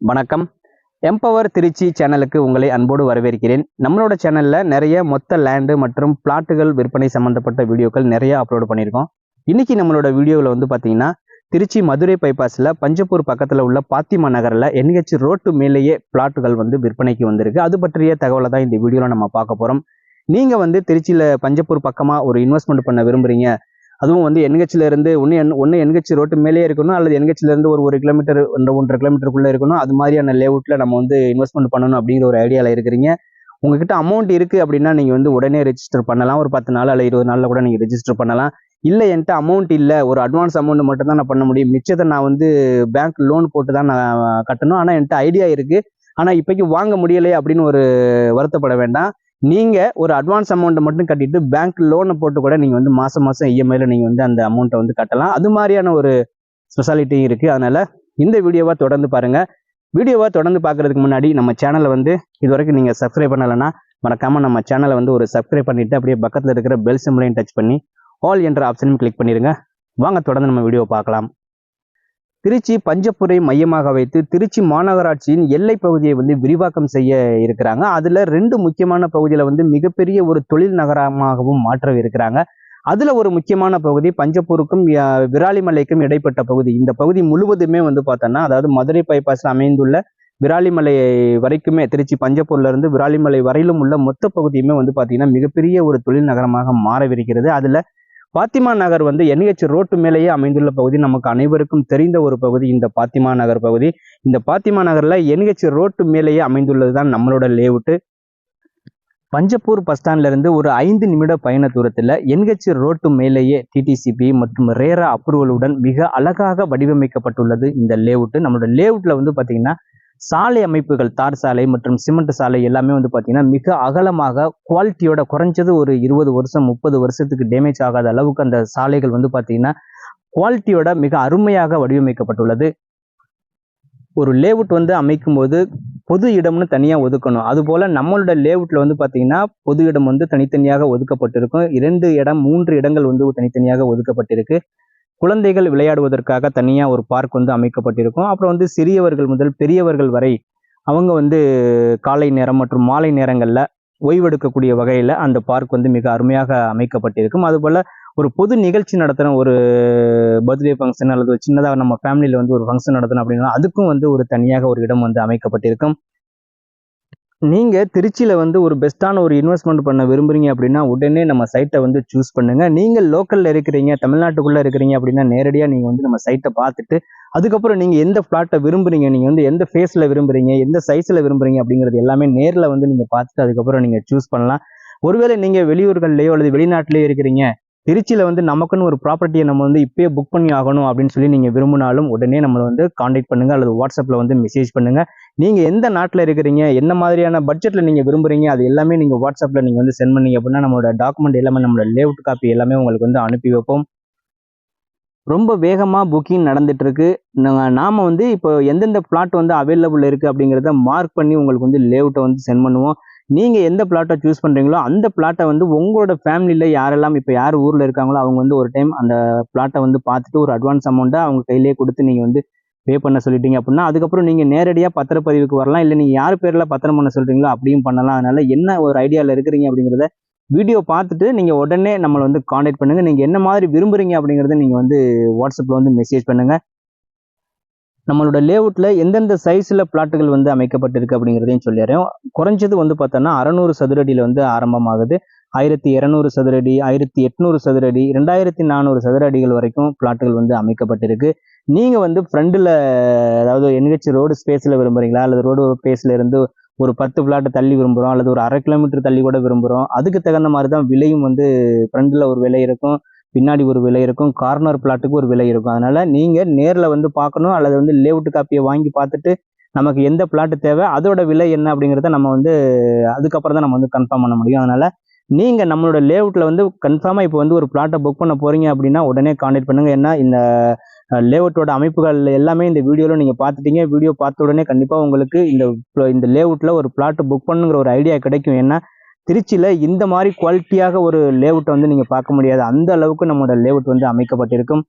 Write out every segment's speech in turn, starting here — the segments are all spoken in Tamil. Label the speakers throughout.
Speaker 1: வணக்கம். எம்பவர் திருச்சி சேனலுக்கு உங்களை அன்போடு வரவேற்கிறேன். நம்மளோட சேனல்ல நிறைய மொத்த லேண்டு மற்றும் பிளாட்டுகள் விற்பனை சம்பந்தப்பட்ட வீடியோக்கள் நிறைய அப்லோட் பண்ணியிருக்கோம். இன்னைக்கு நம்மளோட வீடியோவில் வந்து பார்த்தீங்கன்னா திருச்சி மதுரை பைபாஸில் பஞ்சப்பூர் பக்கத்தில் உள்ள பாத்திமா நகரில் என்ஹெச் ரோட்டு மேலேயே பிளாட்டுகள் வந்து விற்பனைக்கு வந்திருக்கு. அது பற்றிய தகவலை தான் இந்த வீடியோவில் நம்ம பார்க்க போகிறோம் நீங்கள் வந்து திருச்சியில் பஞ்சப்பூர் பக்கமாக ஒரு இன்வெஸ்ட்மெண்ட் பண்ண விரும்புறீங்க அதுவும் வந்து என்ஹெச்ல இருந்து ஒன்று என் ஒன்று என்ஹெச் ரோட்டு மேலேயே இருக்கணும் அல்லது என்ஹெச்லேருந்து ஒரு ஒரு கிலோமீட்டர் ஒன்று ஒன்றரை கிலோமீட்டருக்குள்ளே இருக்கணும். அது மாதிரியான லேஅவுட்டில் நம்ம வந்து இன்வெஸ்ட்மெண்ட் பண்ணணும் அப்படிங்கிற ஒரு ஐடியாவில் இருக்கிறீங்க. உங்ககிட்ட அமௌண்ட் இருக்குது அப்படின்னா நீங்கள் வந்து உடனே ரெஜிஸ்டர் பண்ணலாம். ஒரு பத்து நாள் அல்ல இருபது நாளில் கூட நீங்கள் ரெஜிஸ்டர் பண்ணலாம். இல்லை என்கிட்ட அமௌண்ட் இல்லை ஒரு அட்வான்ஸ் அமௌண்ட் மட்டும் தான் நான் பண்ண முடியும். மிச்சத்தை நான் வந்து பேங்க் லோன் போட்டு தான் நான் கட்டணும். ஆனால் என்கிட்ட ஐடியா இருக்குது ஆனால் இப்போக்கி வாங்க முடியலையே அப்படின்னு ஒரு வருத்தப்பட வேண்டாம். நீங்கள் ஒரு அட்வான்ஸ் அமௌண்ட்டை மட்டும் கட்டிட்டு பேங்க் லோனை போட்டு கூட நீங்கள் வந்து மாதம் மாதம் இஎம்ஐயில் நீங்கள் வந்து அந்த அமௌண்ட்டை வந்து கட்டலாம். அது மாதிரியான ஒரு ஸ்பெஷாலிட்டியும் இருக்குது அதனால் இந்த வீடியோவை தொடர்ந்து பாருங்கள் வீடியோவை தொடர்ந்து பார்க்கறதுக்கு முன்னாடி நம்ம சேனலை வந்து இது வரைக்கும் நீங்க சப்ஸ்கிரைப் பண்ணலைன்னா மறக்காமல் நம்ம சேனலை வந்து ஒரு சப்ஸ்கிரைப் பண்ணிவிட்டு அப்படியே பக்கத்தில் இருக்கிற பெல் சிம்லையும் டச் பண்ணி ஆல் என்ற ஆப்ஷனையும் கிளிக் பண்ணிடுங்க வாங்க தொடர்ந்து நம்ம வீடியோ பார்க்கலாம். திருச்சி பஞ்சப்புரை மையமாக வைத்து திருச்சி மாநகராட்சியின் எல்லை பகுதியை வந்து விரிவாக்கம் செய்ய இருக்கிறாங்க. அதுல ரெண்டு முக்கியமான பகுதியில வந்து மிகப்பெரிய ஒரு தொழில் நகரமாகவும் மாற்ற இருக்கிறாங்க. அதுல ஒரு முக்கியமான பகுதி பஞ்சப்பூருக்கும் விராலிமலைக்கும் இடைப்பட்ட பகுதி. இந்த பகுதி முழுவதுமே வந்து பார்த்தோன்னா அதாவது மதுரை பைபாஸ் அமைந்துள்ள விராலிமலை வரைக்குமே திருச்சி பஞ்சப்பூர்ல இருந்து விராலிமலை வரையிலும் உள்ள மொத்த பகுதியுமே வந்து பார்த்திங்கன்னா மிகப்பெரிய ஒரு தொழில் நகரமாக மாறவிருக்கிறது. அதுல பாத்திமா நகர் வந்து என்ஹெச் ரோட்டு மேலேயே அமைந்துள்ள பகுதி. நமக்கு அனைவருக்கும் தெரிந்த ஒரு பகுதி இந்த பாத்திமா நகர் பகுதி. இந்த பாத்திமா நகர்ல என்ஹெச் ரோட்டு மேலேயே அமைந்துள்ளது தான் நம்மளோட லேவுட்டு. பஞ்சப்பூர் பஸ் ஸ்டாண்ட்ல இருந்து ஒரு ஐந்து நிமிட பயண தூரத்தில் என்ஹெச் ரோட்டு மேலேயே டிடிசிபி மற்றும் ரேரா அப்ரூவலுடன் மிக அழகாக வடிவமைக்கப்பட்டுள்ளது இந்த லேவுட்டு. நம்மளோட லேவுட்ல வந்து பார்த்தீங்கன்னா சாலை அமைப்புகள் தார் சாலை மற்றும் சிமெண்ட் சாலை எல்லாமே வந்து பார்த்தீங்கன்னா மிக அகலமாக குவாலிட்டியோட குறைஞ்சது ஒரு இருபது வருஷம் முப்பது வருஷத்துக்கு டேமேஜ் ஆகாத அளவுக்கு அந்த சாலைகள் வந்து பாத்தீங்கன்னா குவாலிட்டியோட மிக அருமையாக வடிவமைக்கப்பட்டுள்ளது. ஒரு லேவுட் வந்து அமைக்கும் போது பொது இடம்னு தனியாக ஒதுக்கணும். அதுபோல் நம்மளோட லேவுட்டில் வந்து பார்த்தீங்கன்னா பொது இடம் வந்து தனித்தனியாக ஒதுக்கப்பட்டிருக்கும். இரண்டு இடம் மூன்று இடங்கள் வந்து தனித்தனியாக ஒதுக்கப்பட்டிருக்கு. குழந்தைகள் விளையாடுவதற்காக தனியாக ஒரு பார்க் வந்து அமைக்கப்பட்டிருக்கும். அப்புறம் வந்து சிறியவர்கள் முதல் பெரியவர்கள் வரை அவங்க வந்து காலை நேரம் மற்றும் மாலை நேரங்களில் ஓய்வெடுக்கக்கூடிய வகையில் அந்த பார்க் வந்து மிக அருமையாக அமைக்கப்பட்டிருக்கும். அதுபோல் ஒரு பொது நிகழ்ச்சி நடத்துகிற ஒரு பர்த்டே ஃபங்க்ஷன் அல்லது ஒரு சின்னதாக நம்ம ஃபேமிலியில் வந்து ஒரு ஃபங்க்ஷன் நடத்தணும் அப்படின்னா அதுக்கும் வந்து ஒரு தனியாக ஒரு இடம் வந்து அமைக்கப்பட்டிருக்கும். நீங்கள் திருச்சியில் வந்து ஒரு பெஸ்ட்டான ஒரு இன்வெஸ்ட்மெண்ட் பண்ண விரும்புகிறீங்க அப்படின்னா உடனே நம்ம சைட்டை வந்து சூஸ் பண்ணுங்கள் நீங்கள் லோக்கலில் இருக்கிறீங்க தமிழ்நாட்டுக்குள்ளே இருக்கிறீங்க அப்படின்னா நேரடியாக நீங்கள் வந்து நம்ம சைட்டை பார்த்துட்டு அதுக்கப்புறம் நீங்கள் எந்த ஃப்ளாட்டை விரும்புறீங்க நீங்கள் வந்து எந்த ஃபேஸில் விரும்புகிறீங்க எந்த சைஸில் விரும்புகிறீங்க அப்படிங்கிறது எல்லாமே நேரில் வந்து நீங்கள் பார்த்துட்டு அதுக்கப்புறம் நீங்கள் சூஸ் பண்ணலாம். ஒருவேளை நீங்கள் வெளியூர்கள்லையோ அல்லது வெளிநாட்டிலேயோ இருக்கிறீங்க திருச்சியில் வந்து நமக்குன்னு ஒரு ப்ராப்பர்ட்டியை நம்ம வந்து இப்பயே புக் பண்ணி ஆகணும் அப்படின்னு சொல்லி நீங்கள் விரும்பினாலும் உடனே நம்மளை வந்து காண்டாக்ட் பண்ணுங்கள் அல்லது வாட்ஸ்அப்பில் வந்து மெசேஜ் பண்ணுங்கள் நீங்கள் எந்த நாட்டில் இருக்கிறீங்க என்ன மாதிரியான பட்ஜெட்டில் நீங்கள் விரும்புகிறீங்க அது எல்லாமே நீங்கள் வாட்ஸ்அப்பில் நீங்கள் வந்து சென்ட் பண்ணீங்க அப்படின்னா நம்மளோட டாக்குமெண்ட் எல்லாமே நம்மளோட லேவுட் காப்பி எல்லாமே உங்களுக்கு வந்து அனுப்பி வைப்போம். ரொம்ப வேகமாக புக்கிங் நடந்துட்டு நாங்கள் நாம் நாம வந்து இப்போ எந்தெந்த பிளாட் வந்து அவைலபிள் இருக்குது அப்படிங்கிறத மார்க் பண்ணி உங்களுக்கு வந்து லேவுட்டை வந்து சென்ட் பண்ணுவோம். நீங்கள் எந்த பிளாட்டை சூஸ் பண்ணுறீங்களோ அந்த பிளாட்டை வந்து உங்களோட ஃபேமிலியில் யாரெல்லாம் இப்போ யார் ஊரில் இருக்காங்களோ அவங்க வந்து ஒரு டைம் அந்த பிளாட்டை வந்து பார்த்துட்டு ஒரு அட்வான்ஸ் அமௌண்ட்டை அவங்க கையிலேயே கொடுத்து நீங்கள் வந்து பே பண்ண சொல்லிட்டீங்க அப்படின்னா அதுக்கப்புறம் நீங்கள் நேரடியாக பத்திரப்பதிவுக்கு வரலாம். இல்லை நீங்கள் யார் பேரில் பத்திரம் பண்ண சொல்கிறீங்களோ அப்படியும் பண்ணலாம். அதனால் என்ன ஒரு ஐடியாவில் இருக்கிறீங்க அப்படிங்கிறத வீடியோ பார்த்துட்டு நீங்கள் உடனே நம்மளை வந்து காண்டாக்ட் பண்ணுங்கள் நீங்கள் என்ன மாதிரி விரும்புகிறீங்க அப்படிங்கிறத நீங்கள் வந்து வாட்ஸ்அப்பில் வந்து மெசேஜ் பண்ணுங்கள் நம்மளோட லேஅவுட்ல எந்தெந்த சைஸ்ல பிளாட்டுகள் வந்து அமைக்கப்பட்டிருக்கு அப்படிங்கிறதையும் சொல்லிடுறேன். குறைஞ்சது வந்து பார்த்தோன்னா அறநூறு சதுரடியில் வந்து ஆரம்பமாகுது. ஆயிரத்தி இரநூறு சதுரடி ஆயிரத்தி எட்நூறு சதுரடி ரெண்டாயிரத்தி நானூறு சதுர அடிகள் வரைக்கும் பிளாட்டுகள் வந்து அமைக்கப்பட்டிருக்கு. நீங்கள் வந்து ஃப்ரண்டில் அதாவது என்ஹெச் ரோடு ஸ்பேஸில் விரும்புறீங்களா? அல்லது ரோடு ஸ்பேஸில் இருந்து ஒரு பத்து பிளாட்டை தள்ளி விரும்புகிறோம் அல்லது ஒரு அரை கிலோமீட்டர் தள்ளி கூட விரும்புகிறோம் அதுக்கு தகுந்த மாதிரி தான் விலையும் வந்து ஃப்ரண்டில் ஒரு விலை இருக்கும். பின்னாடி ஒரு விலை இருக்கும் கார்னர் பிளாட்டுக்கு ஒரு விலை இருக்கும். அதனால நீங்கள் நேரில் வந்து பார்க்கணும் அல்லது வந்து லேவுட்டு காப்பியை வாங்கி பார்த்துட்டு நமக்கு எந்த பிளாட்டு தேவை அதோட விலை என்ன அப்படிங்கிறத நம்ம வந்து அதுக்கப்புறம் தான் நம்ம வந்து கன்ஃபார்ம் பண்ண முடியும். அதனால நீங்கள் நம்மளோட லேவுட்டில் வந்து கன்ஃபார்மாக இப்போ வந்து ஒரு பிளாட்டை புக் பண்ண போகிறீங்க அப்படின்னா உடனே காண்டாக்ட் பண்ணுங்கள் ஏன்னா இந்த லேஅவுட்டோட அமைப்புகள் எல்லாமே இந்த வீடியோவில் நீங்கள் பார்த்துட்டீங்க. வீடியோ பார்த்த உடனே கண்டிப்பாக உங்களுக்கு இந்த இந்த லேஅவுட்டில் ஒரு பிளாட்டு புக் பண்ணுங்கிற ஒரு ஐடியா கிடைக்கும். ஏன்னா திருச்சியில் இந்த மாதிரி குவாலிட்டியாக ஒரு லேஅவுட்டை வந்து நீங்கள் பார்க்க முடியாது. அந்த அளவுக்கு நம்மளோட லேஅவுட் வந்து அமைக்கப்பட்டிருக்கும்.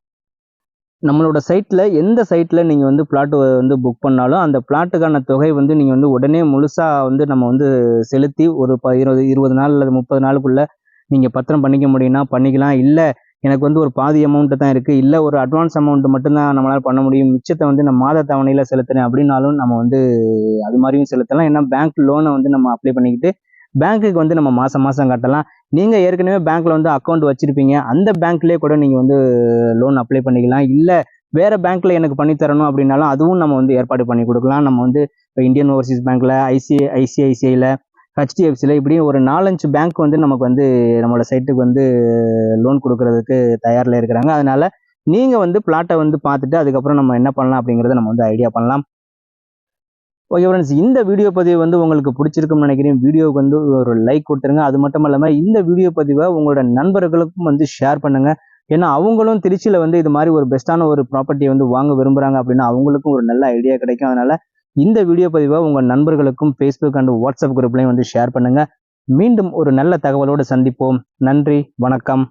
Speaker 1: நம்மளோட சைட்டில் எந்த சைட்டில் நீங்கள் வந்து பிளாட் வந்து புக் பண்ணாலும் அந்த பிளாட்டுக்கான தொகை வந்து நீங்கள் வந்து உடனே முழுசாக வந்து நம்ம வந்து செலுத்தி ஒரு ப இருபது இருபது நாள் அல்லது முப்பது நாளுக்குள்ளே நீங்கள் பத்திரம் பண்ணிக்க முடியும்னா பண்ணிக்கலாம். இல்லை எனக்கு வந்து ஒரு பாதி அமௌண்ட்டு தான் இருக்குது இல்லை ஒரு அட்வான்ஸ் அமௌண்ட்டு மட்டும்தான் நம்மளால் பண்ண முடியும். மிச்சத்தை வந்து நான் மாத தவணையில் செலுத்துறேன் அப்படின்னாலும் நம்ம வந்து அது மாதிரியும் செலுத்தலாம். ஏன்னா பேங்க் லோனை வந்து நம்ம அப்ளை பண்ணிக்கிட்டு பேங்க்குக்கு வந்து நம்ம மாதம் மாதம் கட்டலாம். நீங்கள் ஏற்கனவே பேங்க்கில் வந்து அக்கௌண்ட் வச்சுருப்பீங்க. அந்த பேங்க்லேயே கூட நீங்கள் வந்து லோன் அப்ளை பண்ணிக்கலாம். இல்லை வேறு பேங்க்கில் எனக்கு பண்ணி தரணும் அப்படின்னாலும் அதுவும் நம்ம வந்து ஏற்பாடு பண்ணி கொடுக்கலாம். நம்ம வந்து இப்போ இந்தியன் ஓவர்சீஸ் பேங்க்கில் ஐசிஐ ஐசிஐசிஐயில் ஹெச்டிஎஃப்சியில் இப்படி ஒரு நாலஞ்சு பேங்க் வந்து நமக்கு வந்து நம்மளோட சைட்டுக்கு வந்து லோன் கொடுக்கறதுக்கு தயாரில் இருக்கிறாங்க. அதனால் நீங்கள் வந்து பிளாட்டை வந்து பார்த்துட்டு அதுக்கப்புறம் நம்ம என்ன பண்ணலாம் அப்படிங்கிறத நம்ம வந்து ஐடியா பண்ணலாம். ஓகே ஃப்ரெண்ட்ஸ் இந்த வீடியோ பதிவு வந்து உங்களுக்கு பிடிச்சிருக்கும்னு நினைக்கிறேன். வீடியோவுக்கு வந்து ஒரு லைக் கொடுத்துருங்க. அது மட்டும் இல்லாமல் இந்த வீடியோ பதிவை உங்களோட நண்பர்களுக்கும் வந்து ஷேர் பண்ணுங்கள் ஏன்னா அவங்களும் திருச்சியில் வந்து இது மாதிரி ஒரு பெஸ்ட்டான ஒரு ப்ராப்பர்ட்டியை வந்து வாங்க விரும்புகிறாங்க அப்படின்னா அவங்களுக்கும் ஒரு நல்ல ஐடியா கிடைக்கும். அதனால் இந்த வீடியோ பதிவை உங்கள் நண்பர்களுக்கும் ஃபேஸ்புக் அண்ட் வாட்ஸ்அப் குரூப்லையும் வந்து ஷேர் பண்ணுங்கள் மீண்டும் ஒரு நல்ல தகவலோடு சந்திப்போம். நன்றி வணக்கம்.